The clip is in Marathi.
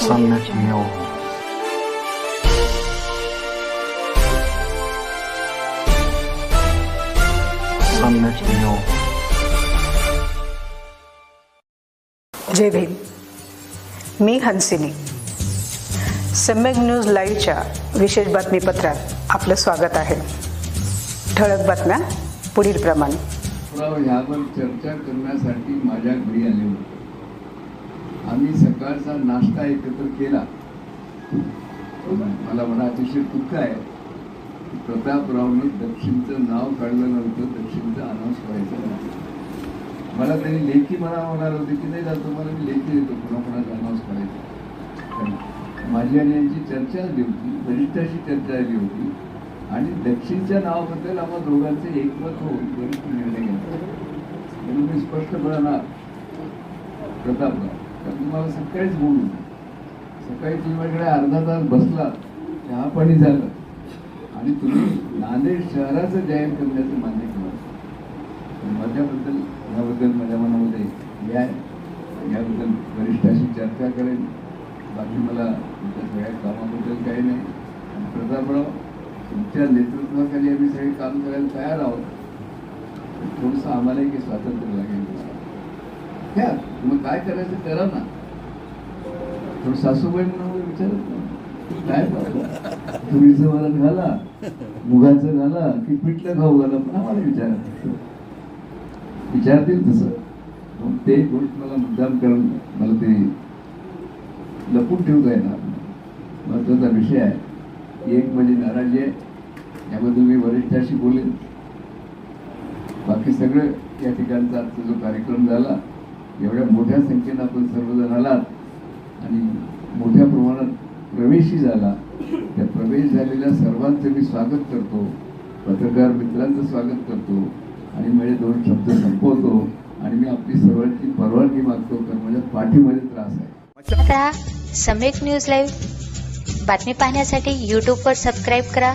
सम्यक येऊ जय भीम मी हंसिनी. सम्यक न्यूज लाईव्हच्या विशेष बातमीपत्रात आपलं स्वागत आहे. ठळक बातम्या पुढील प्रमाणे. राव ह्यावर चर्चा करण्यासाठी माझ्या घरी आले होते. आम्ही सकाळचा नाश्ता एकत्र केला. मला म्हणा अतिशय दुःख आहे. प्रतापरावने दक्षिणचं नाव काढलं नव्हतं दक्षिणचं अनाऊन्स करायचं नाही मला त्यांनी लेखी म्हणा होणार होते की नाही जातो मला मी लेखी देतो पुन्हा अनाऊन्स करायचं. पण माझी आणि यांची चर्चा आली होती वरिष्ठाशी चर्चा आली होती. आणि दक्षिणच्या नावाबद्दल आम्हा दोघांचे एकमत होऊन वरिष्ठ निर्णय घेतला. म्हणून मी स्पष्ट म्हणणार प्रतापराव. तर तुम्हाला सकाळीच बोलू सकाळी तुम्ही अर्धा तास बसला चहा पाणी झालं. आणि तुम्ही नांदेड शहराचं जाहीर करण्याचं मान्य केलं. पण माझ्याबद्दल याबद्दल माझ्या मनामध्ये या आहे. याबद्दल वरिष्ठाशी चर्चा करेन. बाकी मला तुमच्या सगळ्या कामाबद्दल काही नाही. आणि प्रतापराव तुमच्या नेतृत्वाखाली आम्ही सगळे काम करायला तयार आहोत. थोडंसं आम्हालाही काही स्वातंत्र्य लागेल. घ्या मग काय करायचं करा ना. पण सासूबाई म्हणून विचारत नाही. काय तुम्हीच तुरीचं घाला. मुगाचं घाला. की पिठलं खाऊ घाला. पण आम्हाला विचारा विचारतील तसं. मग ते गोष्ट मला मुद्दाम करून मला ते लपून ठेवता येणार ना महत्त्वाचा विषय आहे. एक माझी नाराजी आहे. याबद्दल मी वरिष्ठाशी बोलेन. बाकी सगळं या ठिकाणचा आजचा जो कार्यक्रम झाला एवढ्या मोठ्या संख्येनं आपण सर्वजण आलात आणि मोठ्या प्रमाणात प्रवेशही झाला. त्या प्रवेश झालेल्या सर्वांचं मी स्वागत करतो. पत्रकार मित्रांचं स्वागत करतो. आणि माझे दोन शब्द संपवतो. आणि मी आपली सर्वांची परवानगी मागतो कारण माझ्या पाठीमध्ये त्रास आहे. आता सम्यक न्यूज लाईव्ह बातमी पाहण्यासाठी यूट्यूबवर सबस्क्राईब करा.